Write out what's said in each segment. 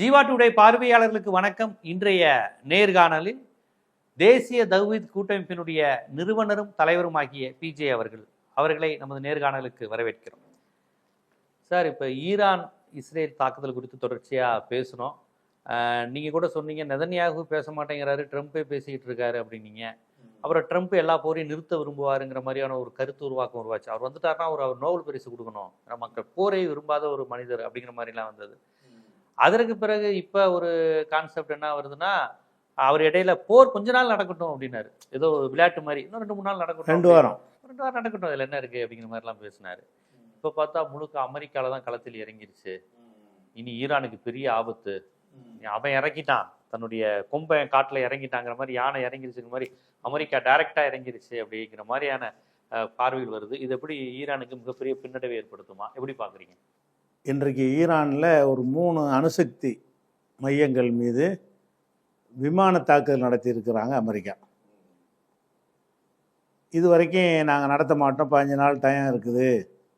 Jeeva today பார்வையாளர்களுக்கு வணக்கம். இன்றைய நேர்காணலில் தேசிய தௌஹித் கூட்டமைப்பினுடைய நிறுவனரும் தலைவருமாகிய பிஜே அவர்கள் அவர்களை நமது நேர்காணலுக்கு வரவேற்கிறோம். சார் இப்போ ஈரான் இஸ்ரேல் தாக்குதல் குறித்து தொடர்ச்சியாக பேசணும் நீங்கள் கூட சொன்னீங்க நெதன்யாகு பேச மாட்டேங்கிறாரு ட்ரம்ப்பே பேசிக்கிட்டு இருக்காரு அப்படின்னீங்க. அப்புறம் ட்ரம்ப் எல்லா போரையும் நிறுத்த விரும்புவாருங்கிற மாதிரியான ஒரு கருத்து உருவாக்கம் உருவாச்சு. அவர் வந்துட்டாருன்னா அவர் அவர் நோபல் பரிசு கொடுக்கணும். மக்கள் போரை விரும்பாத ஒரு மனிதர் அப்படிங்கிற மாதிரிலாம் வந்தது. அதற்கு பிறகு இப்போ ஒரு கான்செப்ட் என்ன வருதுன்னா அவர் இடையில போர் கொஞ்ச நாள் நடக்கட்டும் அப்படின்னாரு. ஏதோ விளையாட்டு மாதிரி இன்னும் ரெண்டு மூணு நாள் நடக்கட்டும் ரெண்டு வாரம். ரெண்டு வாரம் நடக்கட்டும் அதில் என்ன இருக்கு அப்படிங்கிற மாதிரிலாம் பேசினாரு. இப்போ பார்த்தா முழுக்க அமெரிக்கால தான் களத்தில் இறங்கிருச்சு. இனி ஈரானுக்கு பெரிய ஆபத்து. அவன் இறங்கிட்டான். தன்னுடைய கொம்பை காட்டுல இறங்கிட்டாங்கிற மாதிரி யானை இறங்கிருச்சுங்கிற மாதிரி அமெரிக்கா டைரக்டா இறங்கிருச்சு அப்படிங்கிற மாதிரியான பார்வைகள் வருது. இது எப்படி ஈரானுக்கு மிகப்பெரிய பின்னடைவை ஏற்படுத்துமா? எப்படி பாக்குறீங்க? இன்றைக்கு ஈரானில் ஒரு மூணு அணுசக்தி மையங்கள் மீது விமான தாக்குதல் நடத்தியிருக்கிறாங்க அமெரிக்கா. இது வரைக்கும் நாங்கள் நடத்த மாட்டோம். பதினஞ்சு நாள் டைம் இருக்குது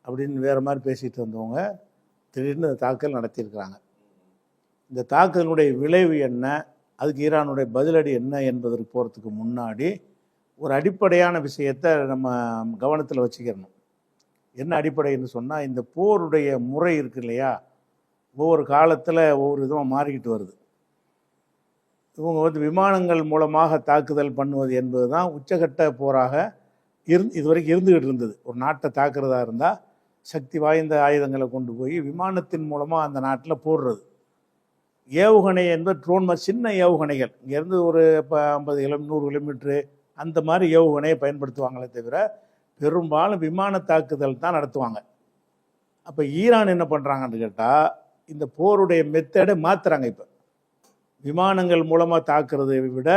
அப்படின்னு வேறு மாதிரி பேசிகிட்டு வந்தவங்க திடீர்னு தாக்குதல் நடத்தியிருக்கிறாங்க. இந்த தாக்குதலுடைய விளைவு என்ன? அதுக்கு ஈரானுடைய பதிலடி என்ன என்பதற்கு போகிறதுக்கு முன்னாடி ஒரு அடிப்படையான விஷயத்தை நம்ம கவனத்தில் வச்சுக்கிறணும் என்ன அடிப்படைன்னு சொன்னால் இந்த போருடைய முறை இருக்கு இல்லையா? ஒவ்வொரு காலத்தில் ஒவ்வொரு விதமாக மாறிக்கிட்டு வருது. இவங்க வந்து விமானங்கள் மூலமாக தாக்குதல் பண்ணுவது என்பது தான் உச்சகட்ட போராக இருந் இதுவரைக்கும் இருந்துகிட்டு இருந்தது. ஒரு நாட்டை தாக்குறதா இருந்தால் சக்தி வாய்ந்த ஆயுதங்களை கொண்டு போய் விமானத்தின் மூலமாக அந்த நாட்டில் போடுறது. ஏவுகணை என்பது ட்ரோன் மாதிரி சின்ன ஏவுகணைகள். இங்கேருந்து ஒரு இப்போ ஐம்பது கிலோ நூறு கிலோமீட்ரு அந்த மாதிரி ஏவுகணையை பயன்படுத்துவாங்களே தவிர பெரும்பாலும் விமான தாக்குதல் தான் நடத்துவாங்க. அப்போ ஈரான் என்ன பண்ணுறாங்கன்னு கேட்டால் இந்த போருடைய மெத்தடை மாற்றுறாங்க இப்போ. விமானங்கள் மூலமாக தாக்குறதை விட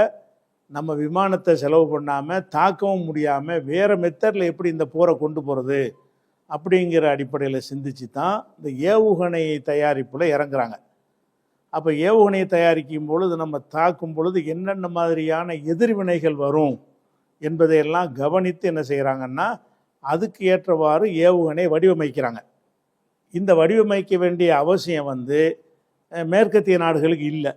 நம்ம விமானத்தை செலவு பண்ணாமல் தாக்கவும் முடியாமல் வேறு மெத்தடில் எப்படி இந்த போரை கொண்டு போகிறது அப்படிங்கிற அடிப்படையில் சிந்திச்சு தான் இந்த ஏவுகணை தயாரிப்பில் இறங்குறாங்க. அப்போ ஏவுகணையை தயாரிக்கும் பொழுது நம்ம தாக்கும் பொழுது என்னென்ன மாதிரியான எதிர்வினைகள் வரும் என்பதையெல்லாம் கவனித்து என்ன செய்கிறாங்கன்னா அதுக்கு ஏற்றவாறு ஏவுகணை வடிவமைக்கிறாங்க. இந்த வடிவமைக்க வேண்டிய அவசியம் வந்து மேற்கத்திய நாடுகளுக்கு இல்லை.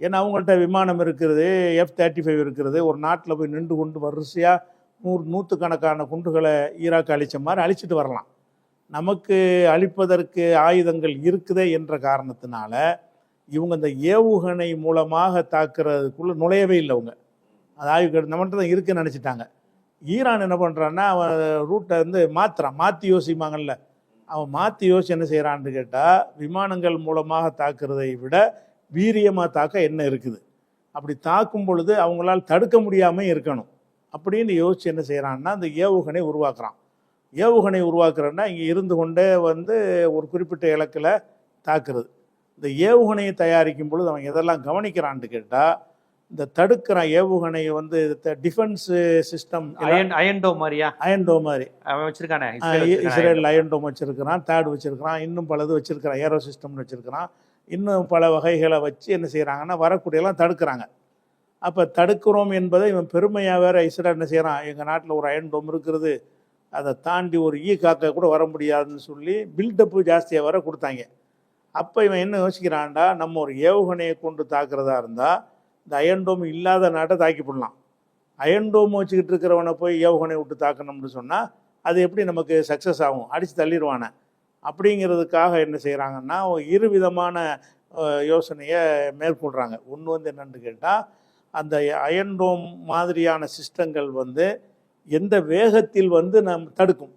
ஏன்னா அவங்கள்ட்ட விமானம் இருக்கிறது எஃப் தேர்ட்டி ஃபைவ் இருக்கிறது ஒரு நாட்டில் போய் நின்று கொண்டு வரிசையாக நூறு நூற்றுக்கணக்கான குண்டுகளை ஈராக் அழித்த மாதிரி அழிச்சிட்டு வரலாம். நமக்கு அழிப்பதற்கு ஆயுதங்கள் இருக்குதே என்ற காரணத்தினால இவங்க இந்த ஏவுகணை மூலமாக தாக்குறதுக்குள்ளே நுழையவே இல்லை அவங்க. அது ஆய்வு நம்மகிட்ட தான் இருக்குன்னு நினச்சிட்டாங்க. ஈரான் என்ன பண்ணுறான்னா அவன் ரூட்டை வந்து மாற்றுறான் மாற்றி யோசிப்பாங்கல்ல. அவன் மாற்றி யோசிச்சு என்ன செய்கிறான்னு கேட்டால் விமானங்கள் மூலமாக தாக்குறதை விட வீரியமாக தாக்க என்ன இருக்குது. அப்படி தாக்கும் பொழுது அவங்களால் தடுக்க முடியாமல் இருக்கணும். அப்படின்னு யோசிச்சு என்ன செய்கிறான்னா அந்த ஏவுகணை உருவாக்குறான். ஏவுகணை உருவாக்குறேன்னா இங்கே இருந்து கொண்டே வந்து ஒரு குறிப்பிட்ட இலக்கில் தாக்குறது. இந்த ஏவுகணையை தயாரிக்கும் பொழுது அவன் எதெல்லாம் கவனிக்கிறான்னு கேட்டால் இந்த தடுக்கிறான் ஏவுகணையை வந்து டிஃபென்ஸ் சிஸ்டம் அயன் அயன்டோ மாதிரியா? அயன்டோ மாதிரி. அவன் வச்சிருக்கானே இஸ்ரேல் வச்சிருக்கானே இஸ்ரேல் அயன்டோம் வச்சிருக்கிறான் தேர்ட் வச்சிருக்கிறான் இன்னும் பலது வச்சிருக்கிறான் ஏரோ சிஸ்டம்னு வச்சிருக்கிறான். இன்னும் பல வகைகளை வச்சு என்ன செய்கிறாங்கன்னா வரக்கூடியெல்லாம் தடுக்கிறாங்க. அப்போ தடுக்கிறோம் என்பதை இவன் பெருமையாக வேற இஸ்ரேல் என்ன செய்கிறான் எங்கள் நாட்டில் ஒரு அயன்டோம் இருக்கிறது அதை தாண்டி ஒரு ஈ காக்கா கூட வர முடியாதுன்னு சொல்லி பில்டப்பு ஜாஸ்தியாக வர கொடுத்தாங்க. அப்போ இவன் என்ன யோசிக்கிறான்டா நம்ம ஒரு ஏவுகணையை கொண்டு தாக்குறதா இருந்தால் இந்த அயன்டோம் இல்லாத நாட்டை தாக்கி போடலாம். அயன்டோம் வச்சுக்கிட்டு இருக்கிறவனை போய் ஏவுகணை விட்டு தாக்கணும்னு சொன்னால் அது எப்படி நமக்கு சக்ஸஸ் ஆகும்? அடித்து தள்ளிடுவானே. அப்படிங்கிறதுக்காக என்ன செய்கிறாங்கன்னா இரு விதமான யோசனையை மேற்கொள்கிறாங்க ஒன்று வந்து என்னென்னு கேட்டால் அந்த அயன்டோம் மாதிரியான சிஸ்டங்கள் வந்து எந்த வேகத்தில் வந்து நம் தடுக்கும்?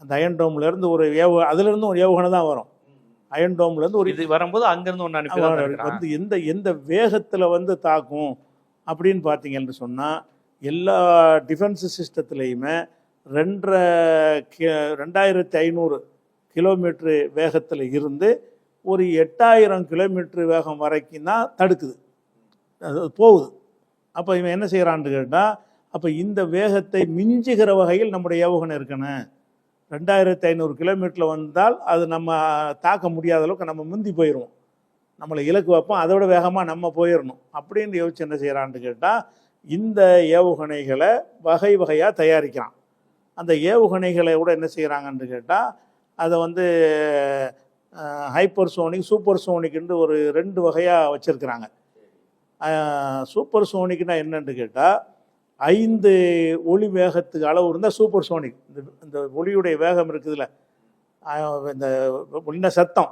அந்த அயன்டோம்லேருந்து ஒரு ஏவு அதுலேருந்து ஒரு ஏவுகணை தான் வரும். அயன்டோம்லேருந்து ஒரு இது வரும்போது அங்கிருந்து ஒன்று அனுப்பி. வந்து எந்த எந்த வேகத்தில் வந்து தாக்கும் அப்படின்னு பார்த்தீங்கன்னு சொன்னால் எல்லா டிஃபென்ஸ் சிஸ்டத்துலேயுமே ரெண்டரை கி ரெண்டாயிரத்தி ஐநூறு கிலோமீட்ரு வேகத்தில் இருந்து ஒரு எட்டாயிரம் கிலோமீட்ரு வேகம் வரைக்கும் தான் தடுக்குது. அது போகுது. அப்போ இவன் என்ன செய்கிறான்னு கேட்டால் அப்போ இந்த வேகத்தை மிஞ்சுகிற வகையில் நம்முடைய ஏவுகணை இருக்கணும். ரெண்டாயிரத்தி ஐநூறு கிலோமீட்டரில் வந்தால் அது நம்ம தாக்க முடியாத அளவுக்கு நம்ம முந்தி போயிடுவோம் நம்மளை இலக்கு வைப்போம். அதை விட வேகமாக நம்ம போயிடணும் அப்படின்னு யோசிச்சு என்ன செய்கிறான்னு கேட்டால் இந்த ஏவுகணைகளை வகை வகையாக தயாரிக்கிறான் அந்த ஏவுகணைகளை கூட என்ன செய்கிறாங்கன்னு கேட்டால் அதை வந்து ஹைப்பர் சோனிக் சூப்பர் சோனிக்னு ஒரு ரெண்டு வகையாக வச்சுருக்குறாங்க. சூப்பர் சோனிக்னா என்னன்னு கேட்டால் ஐந்து ஒளி வேகத்துக்கு அளவு இருந்தால் சூப்பர் சோனிக் இந்த இந்த ஒளியுடைய வேகம் இருக்குதுல்ல இந்த ஒளின சத்தம்.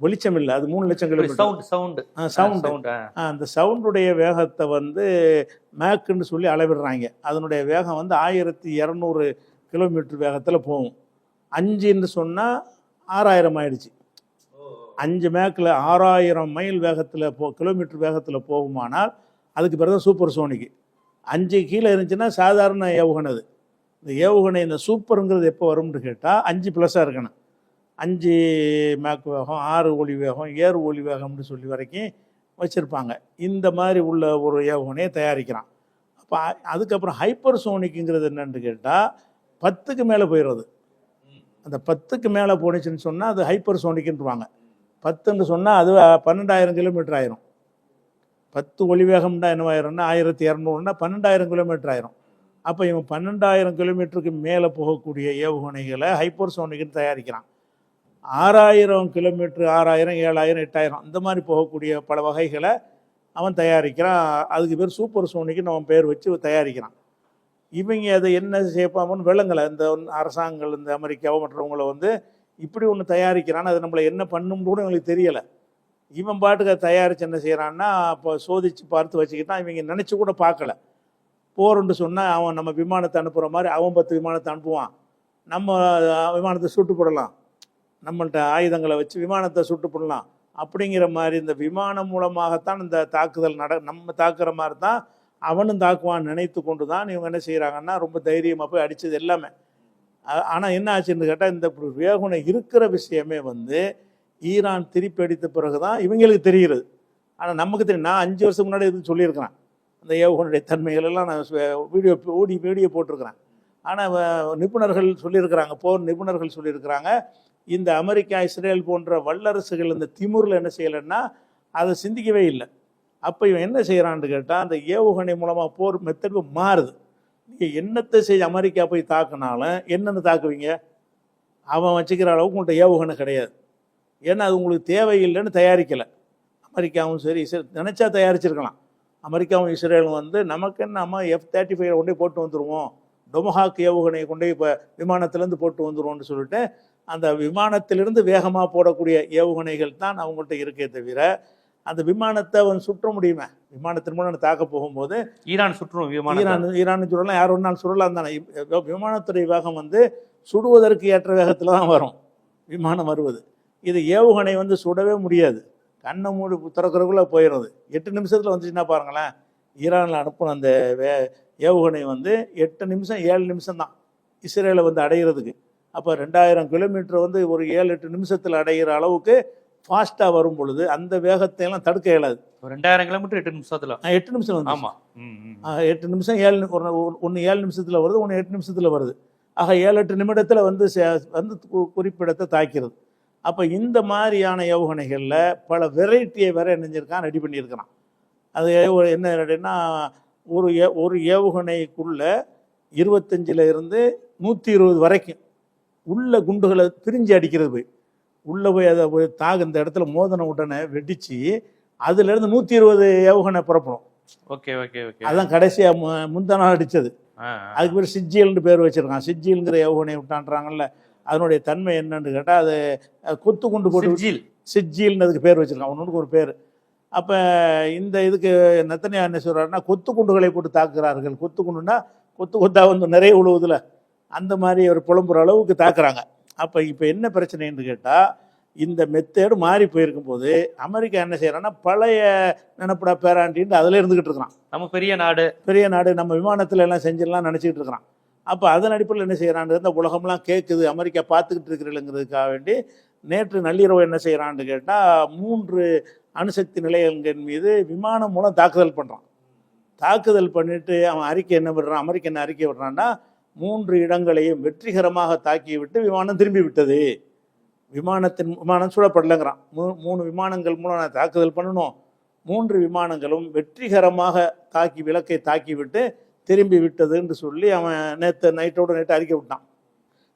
வெளிச்சம் இல்லை அது மூணு லட்சம் kilometre sound sound sound sound அந்த சவுண்டுடைய வேகத்தை வந்து மேக்குன்னு சொல்லி அளவிடுறாங்க. அதனுடைய வேகம் வந்து ஆயிரத்தி இரநூறு கிலோமீட்டர் வேகத்தில் போகும். அஞ்சுன்னு சொன்னால் ஆறாயிரம் ஆயிடுச்சு. அஞ்சு மேக்கில் ஆறாயிரம் மைல் வேகத்தில் போ கிலோமீட்டர் வேகத்தில் போகுமானால் அதுக்கு பிறகு சூப்பர் சோனிக்கு அஞ்சு கீழே இருந்துச்சுன்னா சாதாரண ஏவுகணை அது. இந்த ஏவுகணை இந்த சூப்பருங்கிறது எப்போ வரும்னு கேட்டால் அஞ்சு ப்ளஸ்ஸாக இருக்கணும். அஞ்சு மேக் வேகம் ஆறு ஒளி வேகம் ஏறு ஒளி வேகம்னு சொல்லி வரைக்கும் வச்சுருப்பாங்க. இந்த மாதிரி உள்ள ஒரு ஏவுகணையை தயாரிக்கிறான். அப்போ அதுக்கப்புறம் ஹைப்பர் சோனிக்குங்கிறது என்னன்னு கேட்டால் பத்துக்கு மேலே போயிடுறது. அந்த பத்துக்கு மேலே போணுச்சுன்னு சொன்னால் அது ஹைப்பர் சோனிக்குன்றுவாங்க பத்துன்னு சொன்னால் அது பன்னெண்டாயிரம் கிலோமீட்டர் ஆயிரும். பத்து ஒளிவேகம்னா வேகம்னா ஆயிரத்தி இரநூறுனா பன்னெண்டாயிரம் கிலோமீட்டர் ஆயிரும். அப்போ இவன் பன்னெண்டாயிரம் கிலோமீட்டருக்கு மேலே போகக்கூடிய ஏவுகணைகளை ஹைப்பர்சோனிக்னு சோனிக்குன்னு தயாரிக்கிறான். ஆறாயிரம் கிலோமீட்ரு ஆறாயிரம் ஏழாயிரம் எட்டாயிரம் இந்த மாதிரி போகக்கூடிய பல வகைகளை அவன் தயாரிக்கிறான். அதுக்கு பேர் சூப்பர் சோனிக்குன்னு அவன் பேர் வச்சு தயாரிக்கிறான். இவங்க அதை என்ன செய்யப்பாமன்னு விளங்கலை இந்த அரசாங்கங்கள் இந்த அமெரிக்காவோ மற்றவங்கள வந்து இப்படி ஒன்று தயாரிக்கிறான். அது நம்மளை என்ன பண்ணும்னு கூட எங்களுக்கு தெரியலை. இவன் பாட்டுக்கு தயாரித்து என்ன செய்கிறான்னா அப்போ சோதித்து பார்த்து வச்சுக்கிட்டான். இவங்க நினச்சி கூட பார்க்கல. போறோன்னு சொன்னால் அவன் நம்ம விமானத்தை அனுப்புகிற மாதிரி அவன் பத்து விமானத்தை அனுப்புவான். நம்ம விமானத்தை சுட்டு போடலாம். நம்மள்ட்ட ஆயுதங்களை வச்சு விமானத்தை சுட்டு போடலாம். அப்படிங்கிற மாதிரி இந்த விமானம் மூலமாகத்தான் இந்த தாக்குதல் நட நம்ம தாக்குற மாதிரி தான் அவனும் தாக்குவான் நினைத்து கொண்டு தான் இவங்க என்ன செய்கிறாங்கன்னா ரொம்ப தைரியமாக போய் அடித்தது எல்லாமே. ஆனால் என்ன ஆச்சுன்னு கேட்டால் இந்த வேகுனை இருக்கிற விஷயமே வந்து ஈரான் திருப்பி அடித்த பிறகு தான் இவங்களுக்கு தெரிகிறது. ஆனால் நமக்கு தெரியும். நான் அஞ்சு வருஷம் முன்னாடி இது சொல்லியிருக்கிறேன். அந்த ஏவுகணுடைய தன்மைகள் எல்லாம் நான் வீடியோ ஓடி வீடியோ போட்டிருக்கிறேன். ஆனால் நிபுணர்கள் சொல்லியிருக்கிறாங்க. போர் நிபுணர்கள் சொல்லியிருக்கிறாங்க. இந்த அமெரிக்கா இஸ்ரேல் போன்ற வல்லரசுகள் இந்த திமுரில் என்ன செய்யலைன்னா அதை சிந்திக்கவே இல்லை. அப்போ இவன் என்ன செய்கிறான்னு கேட்டால் அந்த ஏவுகணை மூலமாக போர் மெத்தடு மாறுது. நீங்கள் என்னத்தை செய்ய அமெரிக்கா போய் தாக்குனாலும் என்னென்னு தாக்குவீங்க? அவன் வச்சுக்கிற அளவுக்கு உங்கள்கிட்ட ஏவுகணை கிடையாது. ஏன்னா அது உங்களுக்கு தேவையில்லைன்னு தயாரிக்கலை. அமெரிக்காவும் சரி இஸ்ரேல் நினச்சா தயாரிச்சிருக்கலாம். அமெரிக்காவும் இஸ்ரேலும் வந்து நமக்கு நம்ம எஃப் தேர்ட்டி ஃபைவ் கொண்டு போட்டு வந்துடுவோம் டொமஹாக் ஏவுகணையை கொண்டு இப்போ விமானத்திலேருந்து போட்டு வந்துடுவோம்னு சொல்லிட்டு அந்த விமானத்திலிருந்து வேகமாக போடக்கூடிய ஏவுகணைகள் தான் அவங்கள்ட்ட இருக்கே தவிர அந்த விமானத்தை அவன் சுற்ற முடியுமே? விமானத்தின் மூலம் தாக்க போகும்போது ஈரான் சுற்றும் விமானம் ஈரான் ஈரான் சொல்லலாம் யார் நாள் சுடலாம் தானே. விமானத்துறை வேகம் வந்து சுடுவதற்கு ஏற்ற வேகத்தில் தான் வரும். விமானம் வருவது. இது ஏவுகணை வந்து சுடவே முடியாது. கண்ணை மூடி திறக்கிறதுக்குள்ளே போயிடுறது. எட்டு நிமிஷத்தில் வந்துச்சுன்னா பாருங்களேன் ஈரானில் அனுப்பின அந்த வே ஏவுகணை வந்து எட்டு நிமிஷம் ஏழு நிமிஷம் தான் இஸ்ரேலை வந்து அடையிறதுக்கு. அப்போ ரெண்டாயிரம் கிலோமீட்டர் வந்து ஒரு ஏழு எட்டு நிமிஷத்தில் அடையிற அளவுக்கு ஃபாஸ்ட்டாக வரும் பொழுது அந்த வேகத்தை எல்லாம் தடுக்க இயலாது. ரெண்டாயிரம் கிலோமீட்டர் எட்டு நிமிஷத்துல. எட்டு நிமிஷம் வந்து ஆமா. ம், ம். ஆ, எட்டு நிமிஷம் ஏழு ஒரு ஒன்று ஏழு நிமிஷத்தில் வருது ஒன்று எட்டு நிமிஷத்தில் வருது. ஆக ஏழு எட்டு நிமிடத்தில் வந்து சே- வந்து குறிப்பிடத்தை தாக்கிறது. அப்போ இந்த மாதிரியான ஏவுகணைகளில் பல வெரைட்டியை வேற நினைஞ்சிருக்கான் ரெடி பண்ணியிருக்கிறான். அது என்ன அப்படின்னா ஒரு ஒரு ஏவுகணைக்குள்ள இருபத்தஞ்சில் இருந்து நூற்றி இருபது வரைக்கும் உள்ள குண்டுகளை பிரிஞ்சு அடிக்கிறது போய் உள்ளே போய் அதை போய் தாக இந்த இடத்துல மோதன உடனே வெடித்து அதுலேருந்து நூற்றி இருபது ஏவுகணை புறப்படும். Okay okay okay. அதான் கடைசியாக மு முந்தா நாள் அடித்தது அதுக்கு பேர் சிஜியல்னு பேர் வச்சிருக்கான். சிஜியல்ங்கிற ஏவுகணை விட்டான்றாங்கல்ல. அதனுடைய தன்மை என்னன்னு கேட்டால் அது கொத்து குண்டு. போட்டு அதுக்கு பேர் வச்சிருக்கான் ஒன்றுக்கு ஒரு பேர். அப்போ இந்த இதுக்கு நத்தனியா என்ன சொல்கிறாருன்னா கொத்து குண்டுகளை போட்டு தாக்குறார்கள் கொத்து குண்டுனா கொத்து கொத்தா வந்து நிறைய உழுவுதுல. அந்த மாதிரி ஒரு புலம்புற அளவுக்கு தாக்குறாங்க. அப்போ இப்போ என்ன பிரச்சனைன்னு கேட்டால் இந்த மெத்தேடு மாறி போயிருக்கும் போது அமெரிக்கா என்ன செய்யறான்னா பழைய நினப்படா பேராண்டின்னு அதில் இருந்துக்கிட்டு இருக்கிறான். நம்ம பெரிய நாடு. பெரிய நாடு நம்ம விமானத்தில் எல்லாம் செஞ்சிடலாம் நினச்சிக்கிட்டு இருக்கிறான். அப்போ அதன் அடிப்படையில் என்ன செய்கிறான்னு இந்த உலகம்லாம் கேட்குது அமெரிக்கா பார்த்துக்கிட்டு இருக்கிறீங்கிறதுக்காக வேண்டி நேற்று நள்ளிரவு என்ன செய்கிறான்னு கேட்டால் மூன்று அணுசக்தி நிலையங்கள் மீது விமானம் மூலம் தாக்குதல் பண்ணுறான் தாக்குதல் பண்ணிட்டு அவன் அறிக்கை என்ன விடுறான் அமெரிக்க என்ன அறிக்கை விடுறான்னா மூன்று இடங்களையும் வெற்றிகரமாக தாக்கி விட்டு விமானம் திரும்பி விட்டது. விமானத்தின் விமானம் சுடப்படலைங்கிறான் மூ மூணு விமானங்கள் மூலம் நான் தாக்குதல் பண்ணணும். மூன்று விமானங்களும் வெற்றிகரமாக தாக்கி விளக்கை தாக்கி விட்டு திரும்பி விட்டதுன்னு சொல்லி அவன் நேற்று நைட்டோட நைட்டு அறிக்கை விட்டான்.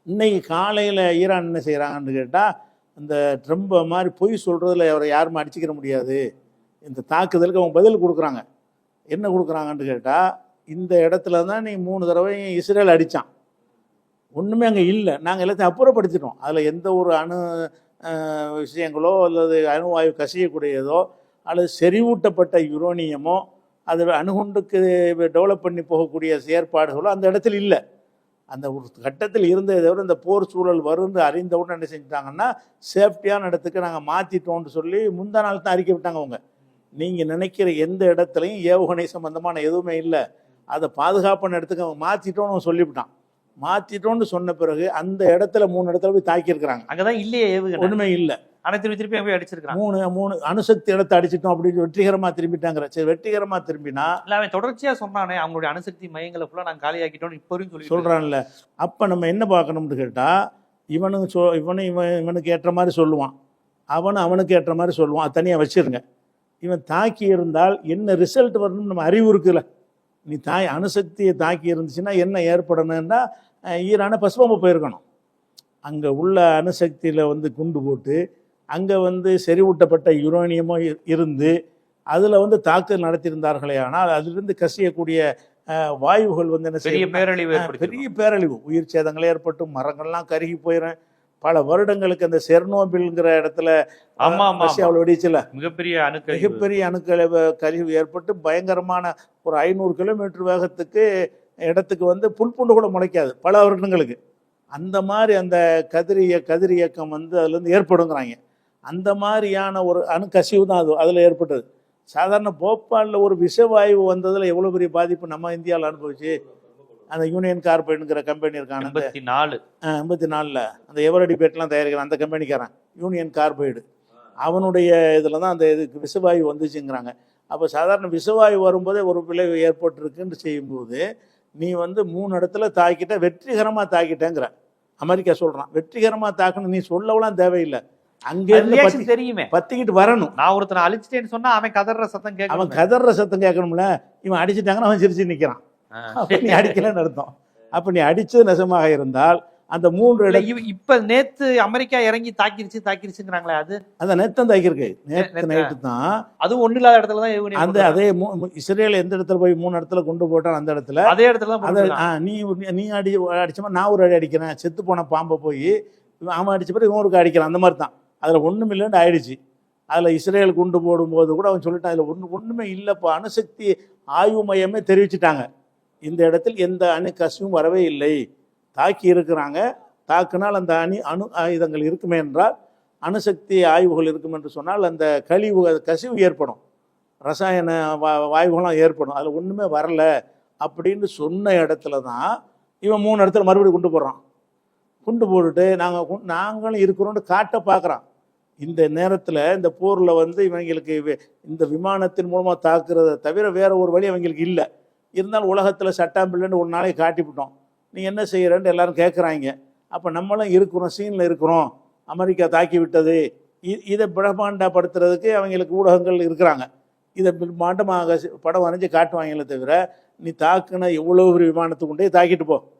இன்னைக்கு காலையில் ஈரான் என்ன செய்கிறாங்கன்னு கேட்டால் இந்த ட்ரம்பை மாதிரி பொய் சொல்கிறதுல அவரை யாரும் அடிச்சுக்கிற முடியாது. இந்த தாக்குதலுக்கு அவங்க பதில் கொடுக்குறாங்க. என்ன கொடுக்குறாங்கன்னு கேட்டால் இந்த இடத்துல தான் நீ மூணு தடவை இஸ்ரேல் அடித்தான் ஒன்றுமே அங்கே இல்லை. நாங்கள் எல்லாத்தையும் அப்புறப்படுத்திட்டோம். அதில் எந்த ஒரு அணு விஷயங்களோ அல்லது அணுவாயு கசியக்கூடியதோ அல்லது செறிவூட்டப்பட்ட யுரோனியமோ அது அணுகுண்டுக்கு டெவலப் பண்ணி போகக்கூடிய செயற்பாடுகளோ அந்த இடத்துல இல்லை. அந்த ஒரு கட்டத்தில் இருந்ததை தவிர இந்த போர் சூழல் வரும்னு அறிந்தவுடன் என்ன செஞ்சிட்டாங்கன்னா சேஃப்டியான இடத்துக்கு நாங்கள் மாற்றிட்டோம்னு சொல்லி முந்தா நாள் தான் அறிக்கை விட்டாங்க அவங்க. நீங்கள் நினைக்கிற எந்த இடத்துலையும் ஏவுகணை சம்பந்தமான எதுவுமே இல்லை. அதை பாதுகாப்பான இடத்துக்கு அவங்க மாற்றிட்டோன்னு சொல்லிவிட்டான். மாற்றிட்டோன்னு சொன்ன பிறகு அந்த இடத்துல மூணு இடத்துல போய் தாக்கியிருக்கிறாங்க. அங்கதான் இல்லையே ஏவுகணை. ஒன்றுமே இல்லை. ஆனா திருப்பி திருப்பி போய் அடிச்சிருக்கான் மூணு மூணு அணுசக்தி இடத்தை அடிச்சிட்டோம் அப்படின்னு வெற்றிகரமாக திரும்பிட்டாங்கிற. சரி வெற்றிகரமாக திரும்பினா இல்ல அவன் தொடர்ச்சியா சொன்னானே அவங்களுடைய அணுசக்தி மையங்களை ஃபுல்லா நாங்க காலியாக்கிட்டோம்னு இப்போ சொல்லி சொல்கிறான்ல அப்போ நம்ம என்ன பார்க்கணும்னு கேட்டால் இவனுக்கு சொ இவனு இவன் இவனுக்கு ஏற்ற மாதிரி சொல்லுவான். அவனு அவனுக்கு ஏற்ற மாதிரி சொல்லுவான். அது தனியாக வச்சிருங்க. இவன் தாக்கி இருந்தால் என்ன ரிசல்ட் வரணும்னு நம்ம அறிவு இருக்குல்ல. நீ தாய் அணுசக்தியை தாக்கி இருந்துச்சுன்னா என்ன ஏற்படணும்னா ஈரானை பசுபம்பு போயிருக்கணும். அங்கே உள்ள அணுசக்தியில் வந்து குண்டு போட்டு அங்கே வந்து செறிவூட்டப்பட்ட யுரேனியமோ இருந்து அதில் வந்து தாக்குதல் நடத்தியிருந்தார்களே ஆனால் அதிலிருந்து கசியக்கூடிய வாயுகள் வந்து என்ன பெரிய செய்யும் பேரழிவு பெரிய பேரழிவு. உயிர் சேதங்கள் ஏற்பட்டு மரங்கள்லாம் கருகி போயிடும் பல வருடங்களுக்கு அந்த செர்னோபில்ங்கிற இடத்துல ரஷ்யாவில் வெடிச்சுல. மிகப்பெரிய அணுக்கழிவு. மிகப்பெரிய அணுக்கழிவு கழிவு ஏற்பட்டு பயங்கரமான ஒரு ஐநூறு கிலோமீட்டர் வேகத்துக்கு இடத்துக்கு வந்து புல்புண்டு கூட முளைக்காது பல வருடங்களுக்கு. அந்த மாதிரி அந்த கதிரிய கதிர் இயக்கம் வந்து அதுலேருந்து ஏற்படுங்கிறாங்க. அந்த மாதிரியான ஒரு அணுக்கசிவு தான் அது அதில் ஏற்பட்டது. சாதாரண போபாலில் ஒரு விஷவாயு வந்ததில் எவ்வளோ பெரிய பாதிப்பு நம்ம இந்தியாவில் அனுபவிச்சு அந்த யூனியன் கார்பைடுங்கிற கம்பெனி இருக்கான எண்பத்தி நாலு. எண்பத்தி நாலில் அந்த எவரடி பேட்லாம் தயாரிக்கிறான் அந்த கம்பெனிக்காரன் யூனியன் கார்பைடு அவனுடைய இதில் தான் அந்த இதுக்கு விஷவாயு வந்துச்சுங்கிறாங்க. அப்போ சாதாரண விஷவாயு வரும்போதே ஒரு விளைவு ஏற்பட்டிருக்குன்னு செய்யும்போது நீ வந்து மூணு இடத்துல தாக்கிட்ட வெற்றிகரமாக தாக்கிட்டேங்கிற. அமெரிக்கா சொல்கிறான் வெற்றிகரமாக தாக்கணும் நீ சொல்லவெல்லாம் தேவையில்லை. அங்கேருந்து தெரியுமே. பத்திக்கிட்டு வரணும். நான் ஒருத்தனை அழிச்சிட்டேன்னு சொன்னா அவன் கதற சத்தம் அவன் கேட்கணும் கதற சத்தம் கேட்கணும்ல. இவன் அடிச்சிட்டாங்கன்னா அவன் சிரிச்சு நிற்கிறான் அப்போ நீ அடிக்கலன்னு அர்த்தம். அப்போ நீ அடிச்சது நெசமாக இருந்தால் அந்த மூன்று இடம் இப்ப நேத்து அமெரிக்கா இறங்கி தாக்கிருச்சு தாக்கிருச்சுங்கிறாங்களே அது? அந்த நேத்தம் தாக்கியிருக்கு. நேற்று நேத்து. நைட்டு தான். அது ஒண்ணு இல்லாத இடத்துல தான் அந்த. அதே இஸ்ரேல் எந்த இடத்துல போய் மூணு இடத்துல கொண்டு போட்டான் அந்த இடத்துல அதே இடத்துல தான் நீ நீ அடி அடிச்சமா நான் ஒரு அடி அடிக்கிறேன். செத்து போன பாம்பை போய் அவன் அடிச்ச பிறகு இவன் அடிக்கிறான். அந்த மாதிரி தான். அதில் ஒன்றும் இல்லைன்னு ஆயிடுச்சு. அதில் இஸ்ரேல் குண்டு போடும்போது கூட அவன் சொல்லிட்டான் அதில் ஒன்று ஒன்றுமே இல்லைப்பா. அணுசக்தி ஆய்வு மையமே தெரிவிச்சிட்டாங்க. இந்த இடத்தில் எந்த அணு கசிவும் வரவே இல்லை. தாக்கி இருக்கிறாங்க. தாக்குனால் அந்த அணி அணு ஆயுதங்கள் இருக்குமே என்றால் அணுசக்தி ஆய்வுகள் இருக்கும் என்று சொன்னால் அந்த கழிவு கசிவு ஏற்படும். ரசாயன வா வாயுகள்லாம் ஏற்படும். அதில் ஒன்றுமே வரல. அப்படின்னு சொன்ன இடத்துல தான் இவன் மூணு இடத்துல மறுபடியும் கொண்டு போடுறான். குண்டு போட்டுட்டு நாங்கள் நாங்களும் இருக்கிறோம்னு காட்ட பார்க்குறான் இந்த நேரத்தில் இந்த போரில் வந்து இவங்களுக்கு வி- இந்த விமானத்தின் மூலமாக தாக்குறத தவிர வேறு ஒரு வழி அவங்களுக்கு இல்லை. இருந்தாலும் உலகத்தில் சட்டாம்பிள்ளைன்னு ஒரு நாளைக்கு காட்டிவிட்டோம். நீ என்ன செய்கிறன்னு எல்லாரும் கேட்குறாங்க அப்போ நம்மளும் இருக்கிறோம் சீனில் இருக்கிறோம். அமெரிக்கா தாக்கி விட்டது. இ- இதை பிரம்மாண்டப்படுத்துறதுக்கு அவங்களுக்கு ஊடகங்கள் இருக்கிறாங்க. இதை பிரம்மாண்டமாக படம் வரைஞ்சி காட்டுவாங்களே தவிர நீ தாக்குன எவ்வளோ ஒரு விமானத்துக்கு கொண்டே தாக்கிட்டு போ.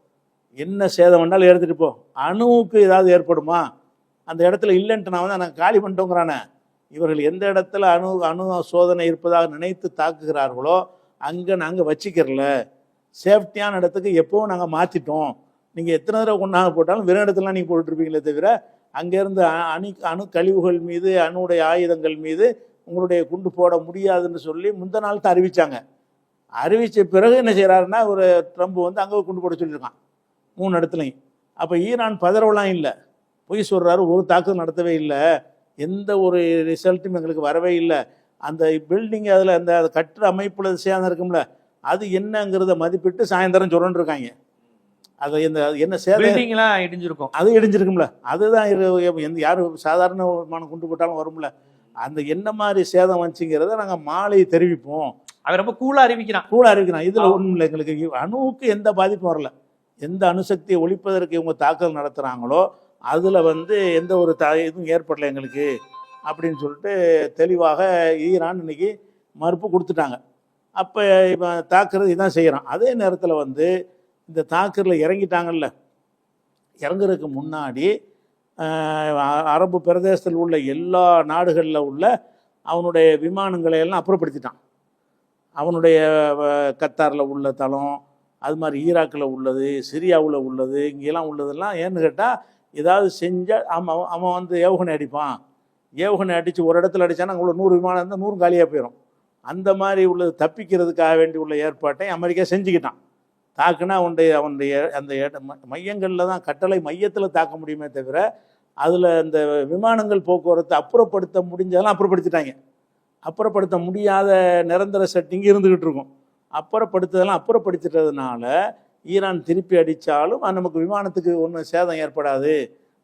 என்ன சேதம் வேணாலும் எடுத்துகிட்டு போ. அணுவுக்கு ஏதாவது ஏற்படுமா? அந்த இடத்துல இல்லைன்ட்டு நான் வந்து நாங்கள் காலி பண்ணிட்டோங்கிறானே. இவர்கள் எந்த இடத்துல அணு அணு சோதனை இருப்பதாக நினைத்து தாக்குகிறார்களோ அங்கே நாங்கள் வச்சிக்கிறல. சேஃப்டியான இடத்துக்கு எப்போவும் நாங்கள் மாற்றிட்டோம் நீங்கள் எத்தனை தடவை கொண்டாங்க போட்டாலும் வெறும் இடத்துலலாம் நீங்கள் போட்டுருப்பீங்களே தவிர அங்கேருந்து அணு அணு கழிவுகள் மீது அணுடைய ஆயுதங்கள் மீது உங்களுடைய குண்டு போட முடியாதுன்னு சொல்லி முந்த நாள் தான் அறிவித்த பிறகு என்ன செய்கிறாருன்னா ஒரு ட்ரம்ப் வந்து அங்கே குண்டு போட சொல்லியிருக்கான். மூணு இடத்துலையும். அப்போ ஈரான் பதறவெல்லாம் இல்லை. பொய் சொல்கிறாரு ஒரு தாக்குதல் நடத்தவே இல்லை. எந்த ஒரு ரிசல்ட்டும் எங்களுக்கு வரவே இல்லை. அந்த பில்டிங் அதில் அந்த கட்டுற அமைப்பில் சேதம் இருக்கும்ல அது என்னங்கிறத மதிப்பிட்டு சாயந்தரம் சொல்லிட்டு இருக்காங்க. அது இந்த என்ன எல்லாம் இடிஞ்சிருக்கும். அது இடிஞ்சிருக்கும்ல. அதுதான் எந்த யார் சாதாரண விமானம் குண்டு போட்டாலும் வரும்ல. அந்த என்ன மாதிரி சேதம் வந்துச்சுங்கிறத நாங்கள் மாலை தெரிவிப்போம். அவன் ரொம்ப கூலா அறிவிக்கிறான். கூட அறிவிக்கிறான். இதில். ஒன்றும் இல்லை எங்களுக்கு. அணுவுக்கு எந்த பாதிப்பும் வரல. எந்த அணுசக்தியை ஒழிப்பதற்கு இவங்க தாக்கல் நடத்துகிறாங்களோ அதில் வந்து எந்த ஒரு த இதுவும் ஏற்படலை எங்களுக்கு அப்படின்னு சொல்லிட்டு தெளிவாக ஈரான் இன்னைக்கு மறுப்பு கொடுத்துட்டாங்க. அப்போ இப்போ தாக்குறது இதான் செய்கிறான் அதே நேரத்தில் வந்து இந்த தாக்குறதுல இறங்கிட்டாங்கல்ல. இறங்குறதுக்கு முன்னாடி அ- அரபு பிரதேசத்தில் உள்ள எல்லா நாடுகளில் உள்ள அவனுடைய விமானங்களை எல்லாம் அப்புறப்படுத்திட்டான். அவனுடைய கத்தாரில் உள்ள தளம் அது மாதிரி ஈராக்கில் உள்ளது சிரியாவில் உள்ளது இங்கெல்லாம் உள்ளதெல்லாம் ஏன்னு கேட்டால் ஏதாவது செஞ்சால் அவன் அவன் வந்து ஏவுகணை அடிப்பான். ஏவுகணை அடித்து ஒரு இடத்துல அடித்தானா அங்கே நூறு விமானம் இருந்தால் நூறு காலியாக போயிடும் அந்த மாதிரி உள்ளது தப்பிக்கிறதுக்காக வேண்டி உள்ள ஏற்பாட்டை அமெரிக்கா செஞ்சுக்கிட்டான். தாக்குனா அவனுடைய அவனுடைய அந்த ம- மையங்களில் தான் கட்டளை மையத்தில் தாக்க முடியுமே தவிர அதில் இந்த விமானங்கள் போக்குவரத்தை அப்புறப்படுத்த முடிஞ்சதெல்லாம் அப்புறப்படுத்திட்டாங்க. அப்புறப்படுத்த முடியாத நிரந்தர செட்டிங் இருந்துக்கிட்டு இருக்கும். அப்புறப்படுத்ததெல்லாம் அப்புறப்படுத்திட்டதுனால ஈரான் திருப்பி அடித்தாலும் நமக்கு விமானத்துக்கு ஒன்றும் சேதம் ஏற்படாது.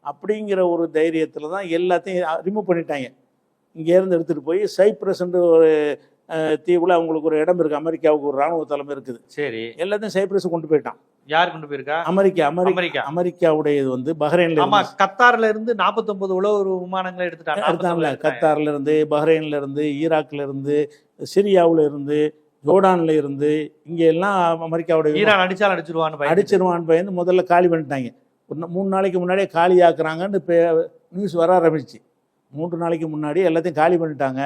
அப்படிங்கிற ஒரு தைரியத்தில் தான் எல்லாத்தையும் ரிமூவ் பண்ணிட்டாங்க. இங்கேருந்து எடுத்துகிட்டு போய் சைப்ரஸ்ன்ற ஒரு தீவில் அவங்களுக்கு ஒரு இடம் இருக்குது அமெரிக்காவுக்கு ஒரு இராணுவ தலைமை இருக்குது. சரி. எல்லாத்தையும் சைப்ரஸ் கொண்டு போயிட்டான். யார் கொண்டு போயிருக்கா? America America America. அமெரிக்காவுடையது வந்து பஹ்ரைன்ல ஆமா கத்தார்ல இருந்து 49 உளவு விமானங்களை எடுத்துட்டாங்க எடுத்தாங்கல்ல 49 எடுத்தாங்க. கத்தார்ல இருந்து பஹ்ரைன்ல இருந்து ஈராக்ல இருந்து சிரியாவுல இருந்து ஜோர்டான்ல இருந்து இங்க எல்லாம் அமெரிக்காவுடைய ஈரான் அடிச்சாலும் அடிச்சிருவான்னு பயந்து. அடிச்சிருவான் பயந்து முதல்ல காலி பண்ணிட்டாங்க. மூணு நாளைக்கு முன்னாடியே காலி ஆக்குறாங்கன்னு இப்போ நியூஸ் வர ஆரம்பிச்சு. மூன்று நாளைக்கு முன்னாடி எல்லாத்தையும் காலி பண்ணிட்டாங்க.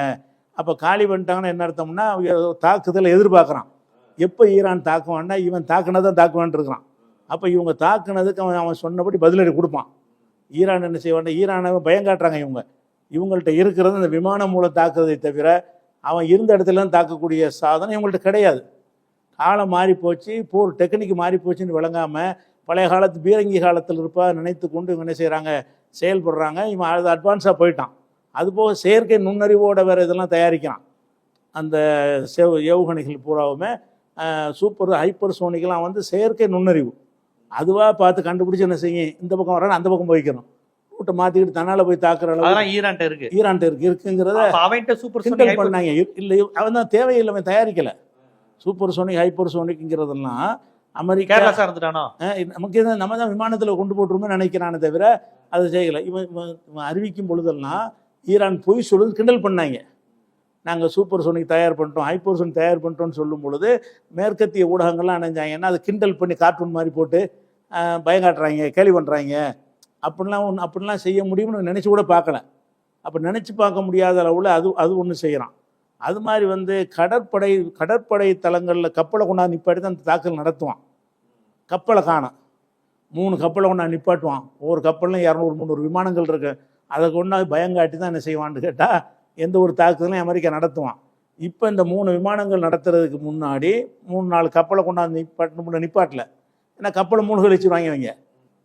அப்போ காலி பண்ணிட்டாங்கன்னா என்ன அர்த்தம்னா தாக்குதலை எதிர்பார்க்குறான். எப்போ ஈரான் தாக்குவான்னா இவன் தாக்குனதான் தாக்குவான் இருக்கிறான். அப்போ இவங்க தாக்குனதுக்கு அவன் அவன் சொன்னபடி பதிலடி கொடுப்பான். ஈரான் என்ன செய்வான் ஈரானை பயங்காட்டுறாங்க இவங்க. இவங்கள்ட்ட இருக்கிறது அந்த விமானம் மூலம் தாக்குறதை தவிர அவன் இருந்த இடத்துல தாக்கக்கூடிய சாதனம் இவங்கள்ட்ட கிடையாது. காலம் மாறி போச்சு போர் டெக்னிக் மாறி போச்சுன்னு விளங்காமல் பழைய காலத்து பீரங்கி காலத்தில் இருப்பா நினைத்து கொண்டு இவங்க என்ன செய்கிறாங்க செயல்படுறாங்க. இவன் அது அட்வான்ஸாக போயிட்டான். அதுபோக செயற்கை நுண்ணறிவோட வேறு இதெல்லாம் தயாரிக்கிறான். அந்த செவ் ஏவுகணைகள் பூராவுமே சூப்பர் ஹைப்பர் சோனிக்கெலாம் வந்து செயற்கை நுண்ணறிவு. அதுவாக பார்த்து கண்டுபிடிச்சி என்ன செய்யும்? இந்த பக்கம் வரான்னு அந்த பக்கம் போய்க்கணும் ரூட்டை மாற்றிக்கிட்டு தன்னால் போய் தாக்குற அளவு ஈரான்ட்ட இருக்கு. ஈரான்ட்ட இருக்கு. இருக்குங்கிறத அவன்கிட்ட சூப்பர் சோனிக் பண்ணாங்க. இல்லை அவன் தான் தேவையில்லை அவன் தயாரிக்கல சூப்பர் சோனிக் ஹைப்பர் சோனிக்ங்கிறதெல்லாம் அமெரிக்கா அஹ் நமக்கு நம்ம தான் விமானத்தில் கொண்டு போட்டுருமே நினைக்கிறானே தவிர அதை செய்யலை. இவன் அறிவிக்கும் பொழுதெல்லாம் ஈரான் பொய் சொல்லுது கிண்டல் பண்ணாங்க. நாங்கள் சூப்பர் சோனிக் தயார் பண்ணிட்டோம் ஹைப்பர் சோனிக் தயார் பண்ணிட்டோம்னு சொல்லும் பொழுது மேற்கத்திய ஊடகங்கள்லாம் நினைஞ்சாங்கன்னா அதை கிண்டல் பண்ணி கார்ட்டூன் மாதிரி போட்டு பயங்காட்டுறாங்க கேலி பண்ணுறாங்க அப்படிலாம் ஒன்று அப்படிலாம் செய்ய முடியும்னு நினச்சி கூட பார்க்கல. அப்போ நினச்சி பார்க்க முடியாத அளவில் அது அது ஒன்று செய்கிறான் அது மாதிரி வந்து கடற்படை கடற்படை தளங்களில் கப்பலை கொண்டாந்து நிப்பாட்டி தான் அந்த தாக்கல் நடத்துவான். கப்பலை காணும். மூணு கப்பலை கொண்டாந்து நிப்பாட்டுவான். ஒவ்வொரு கப்பல்லையும் இரநூறு முந்நூறு விமானங்கள் இருக்கு. அதை கொண்டாந்து பயங்காட்டி தான் என்ன செய்வான்னு கேட்டால் எந்த ஒரு தாக்குதலையும் அமெரிக்கா நடத்துவான். இப்போ இந்த மூணு விமானங்கள் நடத்துறதுக்கு முன்னாடி மூணு நாலு கப்பலை கொண்டாந்து நிப்பாட்டு நிப்பாட்டல. ஏன்னா கப்பலை மூணு கழிச்சிருவாங்க இவங்க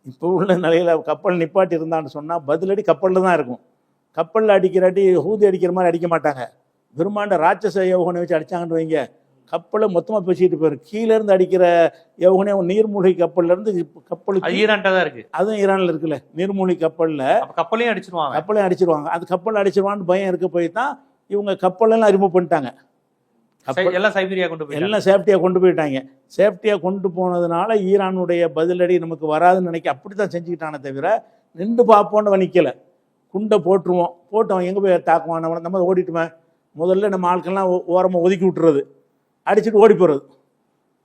இப்போ உள்ள நிலையில் கப்பல் நிப்பாட்டி இருந்தான்னு சொன்னால் பதிலடி கப்பலில் தான் இருக்கும். கப்பலில் அடிக்கிறாட்டி ஹூதி அடிக்கிற மாதிரி அடிக்க மாட்டாங்க. பெருமாண்ட ராட்சச ஏவுகணை வச்சு அடிச்சாங்கன்னு வைங்க. கப்பலை மொத்தமாக பேசிட்டு போயிடும் கீழே இருந்து அடிக்கிற ஏவுகணை நீர்மூழ்கி கப்பல்ல இருந்து அது கப்பலுக்கு ஈரான்ட்ட தான் இருக்கு. அதுவும் ஈரானில் இருக்குல்ல. நீர்மூழ்கி கப்பலில் கப்பலையும் அடிச்சிருவாங்க. கப்பலையும் அடிச்சிருவாங்க. அது கப்பல் அடிச்சிருவான்னு பயம் இருக்க போய் தான் இவங்க கப்பலெல்லாம் ரிமூவ் பண்ணிட்டாங்க. எல்லாம் சைபீரியா கொண்டு போய் எல்லாம் சேஃப்டியாக கொண்டு போயிட்டாங்க. சேஃப்டியாக கொண்டு போனதுனால ஈரானுடைய பதிலடி நமக்கு வராதுன்னு நினைக்க அப்படி தான் செஞ்சுக்கிட்டானே தவிர நின்று பார்ப்போன்னு நிற்கலை குண்டை போட்டுருவோம். போட்டு அவன் எங்கே போய் தாக்குவான் அவனை நம்ம ஓடிட்டுமே. முதல்ல நம்ம ஆட்கள்லாம் ஓரமாக ஒதுக்கி விட்டுறது. அடிச்சுட்டு ஓடி போகிறது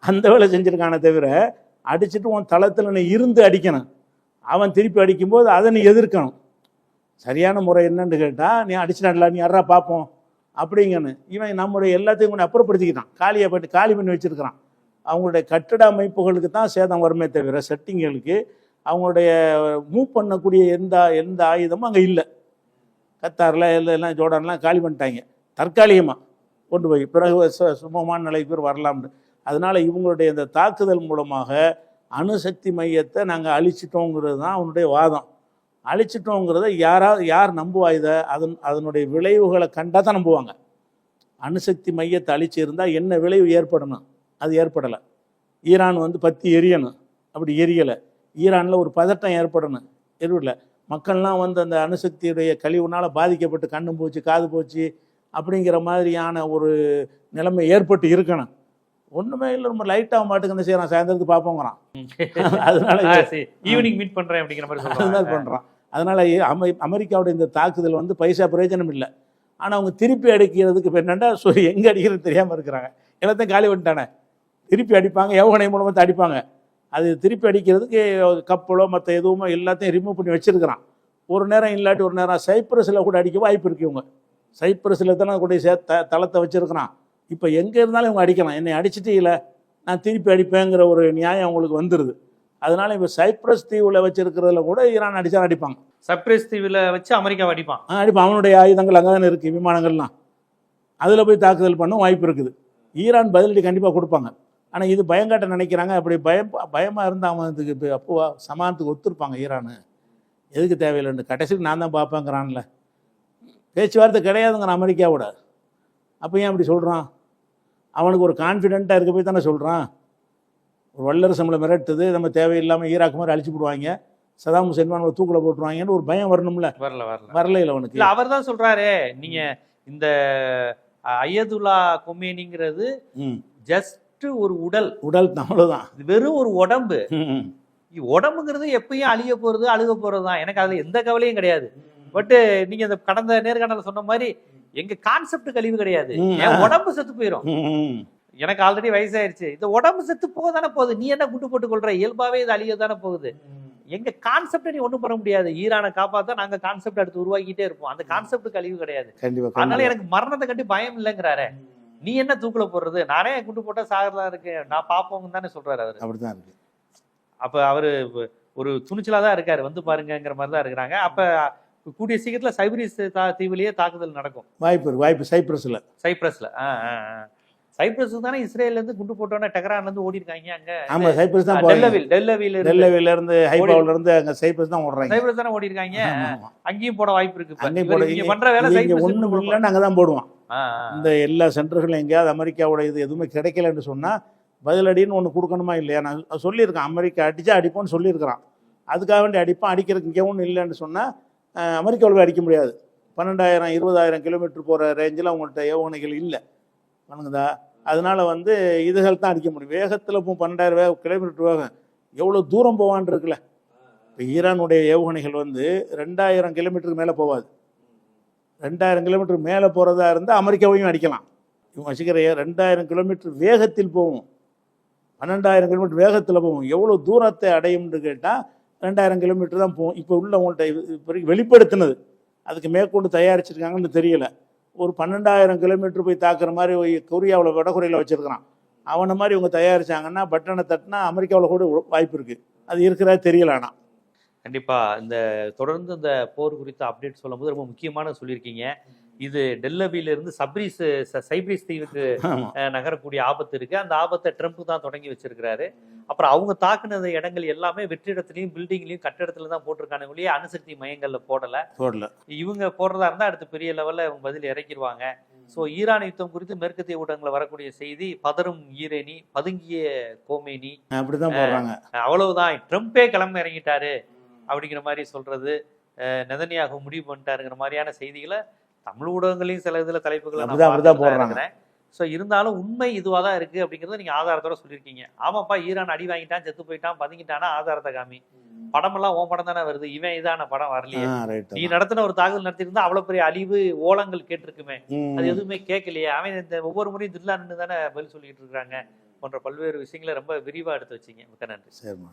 அந்த வேலை செஞ்சுருக்கானே தவிர அடிச்சுட்டு உன் தளத்தில் நீ இருந்து அடிக்கணும். அவன் திருப்பி அடிக்கும்போது அதை நீ எதிர்க்கணும். சரியான முறை என்னன்னு கேட்டால் நீ அடிச்சிட்டான்ல நீ யாரா பார்ப்போம். அப்படிங்கன்னு. இவன் நம்முடைய எல்லாத்தையும் கொண்டு அப்புறப்படுத்திக்கிட்டான். காலியை போட்டு காலி பண்ணி வச்சிருக்கிறான். அவங்களுடைய கட்டிட அமைப்புகளுக்கு தான் சேதம் வருமே தவிர செட்டிங்களுக்கு அவங்களுடைய மூவ் பண்ணக்கூடிய எந்த எந்த ஆயுதமும் அங்கே இல்லை. கத்தாரில் எல்லாம் எல்லாம் ஜோர்டான்லாம் காலி பண்ணிட்டாங்க. தற்காலிகமாக கொண்டு போய் பிறகு சு- சுமமான நிலை பேர் வரலாம்னு. அதனால் இவங்களுடைய இந்த தாக்குதல் மூலமாக அணுசக்தி மையத்தை நாங்கள் அழிச்சிட்டோங்கிறது தான் அவனுடைய வாதம். அழிச்சிட்டோங்கிறத யாராவது யார் நம்புவா இதை? அதன் அதனுடைய விளைவுகளை கண்டா தான் நம்புவாங்க. அணுசக்தி மையத்தை அழிச்சிருந்தால் என்ன விளைவு ஏற்படணும்? அது ஏற்படலை. ஈரான் வந்து பத்தி எரியணும். அப்படி எரியலை. ஈரானில் ஒரு பதட்டம் ஏற்படணும். எருவில் மக்கள்லாம் வந்து அந்த அணுசக்தியுடைய கழிவுனால் பாதிக்கப்பட்டு கண்ணு போச்சு காது போச்சு அப்படிங்கிற மாதிரியான ஒரு நிலைமை ஏற்பட்டு இருக்கணும். ஒன்றுமே இல்லை. ரொம்ப லைட்டாக மாட்டுக்கு செய்யறான் சாயந்தரத்துக்கு பார்ப்போங்கிறான் அதனால ஈவினிங் மீட் பண்றேன் அப்படிங்கிற மாதிரி பண்ணுறான் அதனால் அமெ அமெரிக்காவுடைய இந்த தாக்குதல் வந்து பைசா பிரயோஜனம் இல்லை. ஆனால் அவங்க திருப்பி அடிக்கிறதுக்கு இப்போ என்னென்னா ஸோ எங்கே அடிக்கிறது தெரியாமல் இருக்கிறாங்க. எல்லாத்தையும் காலி பண்ணிட்டானே. திருப்பி அடிப்பாங்க ஏவுகணை மூலமாக தான் அடிப்பாங்க. அது திருப்பி அடிக்கிறதுக்கு கப்பலோ மற்ற எதுவுமோ எல்லாத்தையும் ரிமூவ் பண்ணி வச்சிருக்கிறான். ஒரு நேரம் இல்லாட்டி ஒரு நேரம் சைப்ரஸில் கூட அடிக்க வாய்ப்பு இருக்கு இவங்க. சைப்ரஸில் தானே கூட சே த தளத்தை வச்சுருக்கிறான். இப்போ எங்கே இருந்தாலும் இவங்க அடிக்கலாம். என்னை அடிச்சிட்டு இல்லை. நான் திருப்பி அடிப்பேங்கிற ஒரு நியாயம் அவங்களுக்கு வந்துடுது அதனால் இப்போ சைப்ரஸ் தீவில் வச்சுருக்கிறதுல கூட ஈரான் அடிச்சா அடிப்பாங்க. சர்ப்ரைஸ் தீவில் வச்சு அமெரிக்காவை அடிப்பான். ஆ, அடிப்பான். அவனுடைய ஆயுதங்கள் அங்கே தானே இருக்குது விமானங்கள்லாம். அதில் போய் தாக்குதல் பண்ண வாய்ப்பு இருக்குது. ஈரான் பதிலடி கண்டிப்பாக கொடுப்பாங்க. ஆனால் இது பயங்காட்ட நினைக்கிறாங்க. அப்படி பயம் பயமாக இருந்தால் அவன் இதுக்கு இப்போ அப்போ சமானத்துக்கு ஒத்துருப்பாங்க ஈரானு. எதுக்கு தேவையில்லைன்னு. கடைசிக்கு நான் தான் பார்ப்பேங்கிறான்ல. பேச்சுவார்த்தை கிடையாதுங்கிறான் அமெரிக்காவோட. அப்போ ஏன் அப்படி சொல்கிறான் அவனுக்கு ஒரு கான்ஃபிடென்ட்டாக இருக்க போய் தானே சொல்கிறான் ஒரு வல்லரசு நம்மளை மிரட்டுது. நம்ம தேவையில்லாமல் ஈராக் மாதிரி அழிச்சு போடுவாங்க. சதாம் ஹுசேன் நம்மளை தூக்கில் போட்டுருவாங்கன்னு ஒரு பயம் வரணும்ல. வரல வரல. வரல இல்லை அவனுக்கு. இல்ல அவர் தான் சொல்றாரு நீங்க இந்த அஹ், அய்யதுல்லா கொமேனிங்கிறது ஜஸ்ட் ஒரு உடல். உடல் தான் அவ்வளோதான் இது வெறும் ஒரு உடம்பு. உடம்புங்கிறது எப்பயும் அழிய போறது அழுக போறது தான் எனக்கு அதுல எந்த கவலையும் கிடையாது. பட் நீங்க இந்த கடந்த நேர்காணல சொன்ன மாதிரி எங்க கான்செப்ட் கழிவு கிடையாது. என். உடம்பு செத்து போயிடும். எனக்கு ஆல்ரெடி வயசாயிருச்சு. இந்த உடம்பு செத்து போக தானே போகுது? நீ என்ன குண்டு போட்டு கொள்ற? இயல்பாவே இது அழிய தானே போகுது? எங்க கான்செப்ட் நீ ஒண்ணும் பண்ண முடியாது. ஈரானை காப்பாத்தா நாங்க கான்செப்ட் அடுத்து உருவாக்கிட்டே இருப்போம். அந்த கான்செப்ட் கழிவு கிடையாது. அதனால. எனக்கு மரணத்தை கட்டி பயம் இல்லைங்கிறாரு. நீ என்ன தூக்குல போடுறது? நானே குண்டு போட்டா சாகறதா இருக்கு. நான் பாப்போம் தானே சொல்றாரு அவரு. அப்படிதான் இருக்கு. அப்ப அவரு ஒரு துணிச்சலா தான் இருக்காரு. வந்து பாருங்கங்கிற மாதிரி தான் இருக்கிறாங்க. அப்ப கூடிய சீக்கிரத்துல சைப்ரீஸ் தீவுலயே தாக்குதல் நடக்கும். வாய்ப்பு வாய்ப்பு சைப்ரஸ்ல. சைப்ரஸ்ல. ஆ, ஆ, ஆ. சைப்ரஸ் தானே இஸ்ரேல்ல இருந்து குண்டு போட்டோன்னே டெஹரான்ல இருந்து ஓடி இருக்காங்க அங்க. ஆமா சைப்ரஸ் தான் டெல்லவில் டெல்லவில் இருந்து. டெல்லவில இருந்து ஹைபாவ்ல இருந்து அங்க சைப்ரஸ் தான் ஓடுறாங்க. சைப்ரஸ் தானே ஓடி இருக்காங்க. அங்கேயும் போட வாய்ப்பு இருக்கு. அங்கேயும் போட- இங்க பண்ற வேலை சைப்ரஸ் ஒண்ணும் இல்லைன்னு அங்கதான் போடுவான். ஆ, ஆ. இந்த எல்லா சென்டர்களும் எங்கேயாவது அமெரிக்காவோட இது எதுவுமே கிடைக்கலன்னு சொன்னா பதிலடின்னு ஒன்று கொடுக்கணுமா இல்லையா? நான் சொல்லியிருக்கேன். அமெரிக்கா அடிச்சா அடிப்போம்னு சொல்லியிருக்கிறான். அதுக்காக வேண்டி அடிப்பான் அடிக்கிறதுக்கு இங்கே ஒன்றும் இல்லைன்னு சொன்னால் அமெரிக்காவில் அடிக்க முடியாது. பன்னெண்டாயிரம் இருபதாயிரம் கிலோமீட்டர் போகிற ரேஞ்சில் அவங்கள்ட்ட ஏவுகணைகள் இல்லை. வணங்குதா? அதனால வந்து இதுகள் தான் அடிக்க முடியும். வேகத்தில் இப்போ பன்னெண்டாயிரம் வேகம் கிலோமீட்டர் வேகம். எவ்வளோ தூரம் போவான்னு இருக்குல்ல. இப்போ ஈரானுடைய ஏவுகணைகள் வந்து ரெண்டாயிரம் கிலோமீட்டருக்கு மேலே போகாது ரெண்டாயிரம் கிலோமீட்டர் மேலே போகிறதா இருந்தால் அமெரிக்காவையும் அடிக்கலாம். இவங்க வச்சுக்கிற ரெண்டாயிரம் கிலோமீட்டர் வேகத்தில் போகும் பன்னெண்டாயிரம் கிலோமீட்டர் வேகத்தில் போகும் எவ்வளோ தூரத்தை அடையும்னு கேட்டால் ரெண்டாயிரம் கிலோமீட்டர் தான் போகும் இப்போ உள்ள உங்கள்கிட்ட இப்போ வரைக்கும் வெளிப்படுத்தினது. அதுக்கு மேற்கொண்டு தயாரிச்சிருக்காங்கன்னு தெரியலை. ஒரு பன்னெண்டாயிரம் கிலோமீட்டர் போய் தாக்குற மாதிரி கொரியாவில் வடகொரியில் வச்சுருக்கிறான். அவனை மாதிரி இவங்க தயாரிச்சாங்கன்னா பட்டனை தட்டினா அமெரிக்காவில் கூட வாய்ப்பு இருக்குது அது இருக்கிறதா தெரியல ஆனால் கண்டிப்பாக இந்த தொடர்ந்து இந்த போர் குறித்த அப்டேட் சொல்லும்போது ரொம்ப முக்கியமான சொல்லியிருக்கீங்க. இது டெல்லவில இருந்து சப்ரீஸ் சைப்ரீஸ் தீவுக்கு நகரக்கூடிய ஆபத்து இருக்கு. அந்த ஆபத்தை ட்ரம்ப் தான் தொடங்கி வச்சிருக்கிறாரு. அப்புறம் அவங்க தாக்குனது இடங்கள் எல்லாமே வெற்றிடத்துலயும் பில்டிங்லயும் கட்டிடத்துல தான் போட்டிருக்காங்க ஒழிய அணுசக்தி மையங்கள்ல போடல. போடல. இவங்க போடுறதா இருந்தா அடுத்து பெரிய லெவல்ல இவங்க பதில் இறக்கிடுவாங்க ஸோ ஈரான் யுத்தம் குறித்து மேற்கத்திய ஊடகங்களை வரக்கூடிய செய்தி பதறும் ஈரேனி பதுங்கிய கோமேனி. அப்படி தான் போடுறாங்க. அவ்வளவுதான். ட்ரம்ப்பே கிளம்ப இறங்கிட்டாரு. அப்படிங்கிற மாதிரி சொல்றது. நெதன்யாகு முடிவு பண்ணிட்டாருங்கிற மாதிரியான செய்திகளை தமிழ் ஊடகங்களையும் சில இதுல தலைப்புகளை அப்படிதான் போடுறாங்க. ஸோ இருந்தாலும் உண்மை இதுவாக தான் இருக்கு அப்படிங்கறத நீங்க ஆதாரத்தோட சொல்லியிருக்கீங்க. ஆமாப்பா ஈரான் அடி வாங்கிட்டான் செத்து போயிட்டான் பதுங்கிட்டானா ஆதாரத்தை காமி படமெல்லாம் உன் படம் தானே வருது இவன் இதான படம் வரலையே. நீ நடத்தின ஒரு தாக்குதல் நடத்திருந்தா அவ்வளவு பெரிய அழிவு ஓலங்கள் கேட்டிருக்குமே. அது எதுவுமே கேட்கலையே. அவன் இந்த ஒவ்வொரு முறையும் தில்லான்னு தானே பதில் சொல்லிட்டு இருக்காங்க போன்ற பல்வேறு விஷயங்களை ரொம்ப விரிவா எடுத்து வச்சீங்க. மிக்க நன்றி. சரிம்மா.